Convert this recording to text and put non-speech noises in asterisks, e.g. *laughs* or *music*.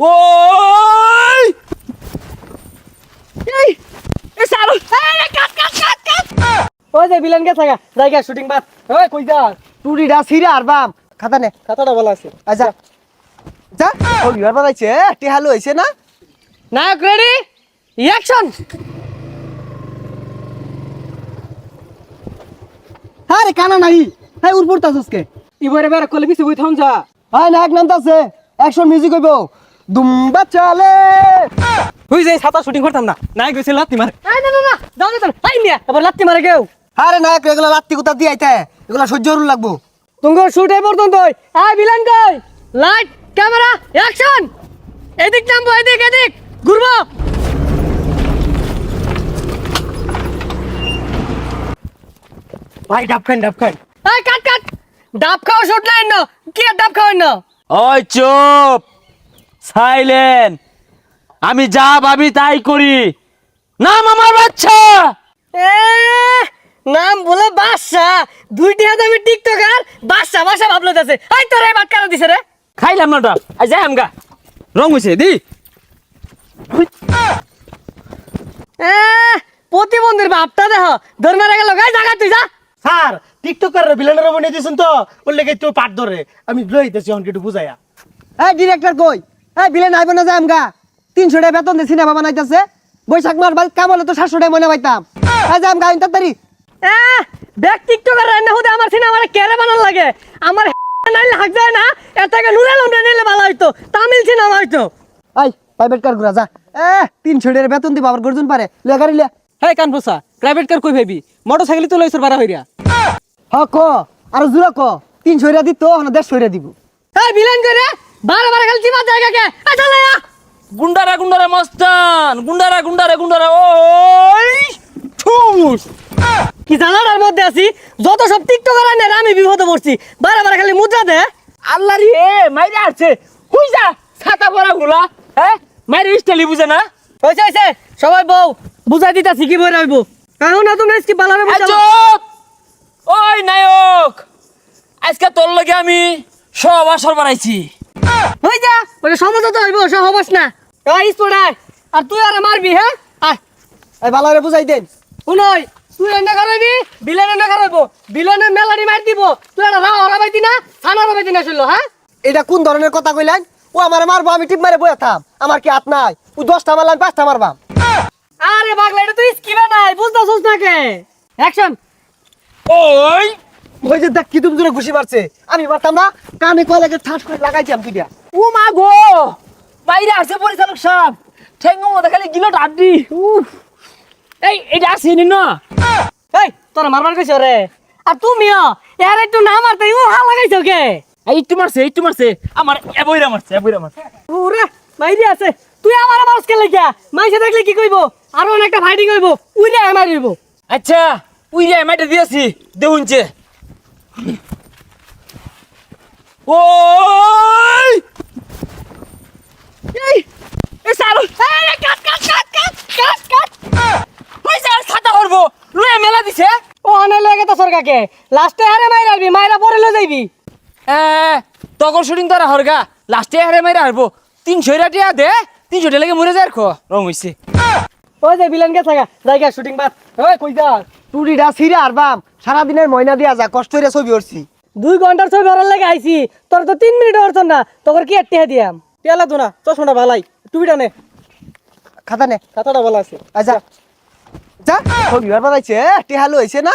ওই! এই এই সারো। এই কাট কাট কাট কাট। ওই যে ভিলেন গেছে গা জায়গা শুটিং বাদ ওই কই যা? টুরিটা ছিঁড়ে আর বাম। খাতা নে খাতাটা বলা আছে। আচ্ছা যা। ও বিবার বানাইছে টিহালু হয়েছে না? নায়ক রেডি অ্যাকশন হ্যাঁ রে কানা নাই হ্যাঁ উর পড়তাছসকে ইবরে বের করলে বিসি বই থাম যা। হ্যাঁ নায়ক নামতাছে। অ্যাকশন মিউজিক হইব। দুম্বা চালে হুই যাই ছাতা শুটিং করতাম না নায়ক গেছে লাত্তি মারে। না না না দাও দে আই আবার লাত্তি মারে কেউ। হ্যাঁ রে নায়ক এগুলা লাত্তি কুতা দিয়ে আইতে এগুলা সহ্য করুন লাগবো। তুমি শুট এই পর্যন্ত আই ভিলেন কই? লাইট ক্যামেরা অ্যাকশন এদিক নামবো এদিক এদিক। ঘুরবো। ভাই ডাব খান ডাব খান। এই কাট কাট। ডাব খাওয়া শুট নাই না কি আর ডাব খাওয়াই না ওই চুপ। সাইলেন্ট। আমি যা ভাবি তাই করি। নাম আমার বাচ্চা। এ, নাম বলে বাদশা দুইটি হাতে আমি টিকটকার। বাদশা বাদশা ভাবলো আছে এই তোর এই বাট কারা দিছে রে? খাইলাম না ওটা। আই যাই আমগা রং হইছে দি। এ, প্রতিবন্ধীর বাপটা দেহ ধর মারা গেল গাই জায়গা তুই যা। স্যার টিকটকার ভিলেনের বনে দিয়েছেন তো। বললে কি তো পাট ধরে। আমি লইতেছি অন একটু বুঝাইয়া। এই ডিরেক্টর কই? এই বিলে নাইব না যায় আমগা তিনশো টাকা বেতন দিয়ে সিনেমা বানাইতেছে। বৈশাখ মাস বাদ কাম হলে তো সাতশো টাকা মনে পাইতাম। এই যে আমগা তাড়াতাড়ি এ ব্যাগ টিকটকার রান্না হতে আমার সিনেমা কেড়ে বানান লাগে। আমার *laughs* নাইলে হাক যায় না এর থেকে নুরে লুমরে নিলে ভালো হইতো তামিল সিনেমা হইতো। এই প্রাইভেট কার ঘুরা যা। এ তিনশো টাকা বেতন দিব আবার গর্জন পারে। লে গাড়ি লে। হ্যাঁ কানফুসা প্রাইভেট কার কই ভাবি মোটর সাইকেল তো লইছর বাড়া হইরা। হ ক। আর জুরা ক। তিনশো টাকা দিত না দেড়শো টাকা দিব। এই বিলান করে। বারে বারে খালি চিমা জায়গা কে এই চলে আ গুন্ডারা গুন্ডারা মস্তান। গুন্ডারা গুন্ডারা গুন্ডারা ওই ঠুস কি জানার মধ্যে আছি? যত সব টিকটকার আনে আমি বিপদে পড়ছি। বারে বারে খালি মুদ্রা দে। আল্লাহ রে মাইরে আসছে হুই যা ছাতা পরা গুলা হ্যাঁ? মাইরে স্টাইলি বুঝে না। হইছে হইছে সবাই বউ বুঝাই দিতাছি কি বই রাখব কারণ না তুমি কি বালারে চুপ ওই নায়ক! আজকে তোর লগে আমি সব আসর বানাইছি। হই যা ওটা সমাজ তো হইব সব হবাস না। এই স্পোর্ট আর তুই আর মারবি হ্যাঁ? আয়। এই বালারে বুঝাই দেন। শুনই তুই এনে করাইবি বিলেন এনে করাইবো বিলেনের মেলারি মার দিব। তুই একটা রাও হরাবাইতি না থানা হরাবাইতি না শুনলো হ্যাঁ? এটা কোন ধরনের কথা কইলেন? ও আমার মারবো আমি টিপ মারে বয়ে থাম। আমার কি হাত নাই? ও দশটা মারলাম পাঁচটা মারবাম আরে পাগলা এটা তুই স্কিমে নাই বুঝতাছিস না কে? অ্যাকশন ওই! ওই যে দেখ কি তুমি জোরে ঘুষি মারছে। আমি মারতাম না, কানে কয়লাকে ঠাস করে লাগাইছিলাম দুইটা। ও মা গো, বাইরে আসছে পরিচালক সাহেব। ঠেঙ্গো মধ্যে খালি গিলো উফ। এই, এটা আসছে নি। এই, তোরা মারবার কইছ রে? আর তুমিও এর একটু না মারতে ও হা লাগাইছো কে? এই, একটু মারছে একটু মারছে। আমার এবইরা মারছে এবইরা মারছে। ওরে মাইরি আছে। তুই আমার মারস কে লাগিয়া মাইসে দেখলে কি কইবো? আরও অনেকটা ফাইটিং হইব। উইলে আমার হইব আচ্ছা উই রে মাইটা দিয়েছি। দেউনছে ওই! এই এ সারো এই কাট কাট কাট কাট কাট কাট। ওই যা ছাতা করব। লয়ে মেলা দিছে। ও অনে লাগে তো সরকাকে লাস্টে হারে মাইরা আলবি মাইরা পরে লই যাইবি। এ তখন শুটিং তারা হরগা। লাস্টে হারে মাইরা হারবো। তিনশো টিয়া দে তিনশো টিয়া লেগে মরে যায় আর খো। রং হইছে। ওই যে বিলেন থাকা জায়গা শুটিং বাদ। ওই কই যা? টুরিটা ছিঁড়ে আর বাম। সারাদিনের ময়না দিয়া যা কষ্ট হইরা ছবি উঠছি। দুই ঘণ্টার ছবি ওরার লাগে আইছি। তোর তো তিন মিনিট ওরছ না তোর কি আর টিহা দিয়াম? টিয়ালা তো না চশমাটা ভালাই। টুপিটা নে। খাতা নে। খাতাটা ভালো আছে। আচ্ছা যা। ছবি বিবার বানাইছে টিহালু হয়েছে না?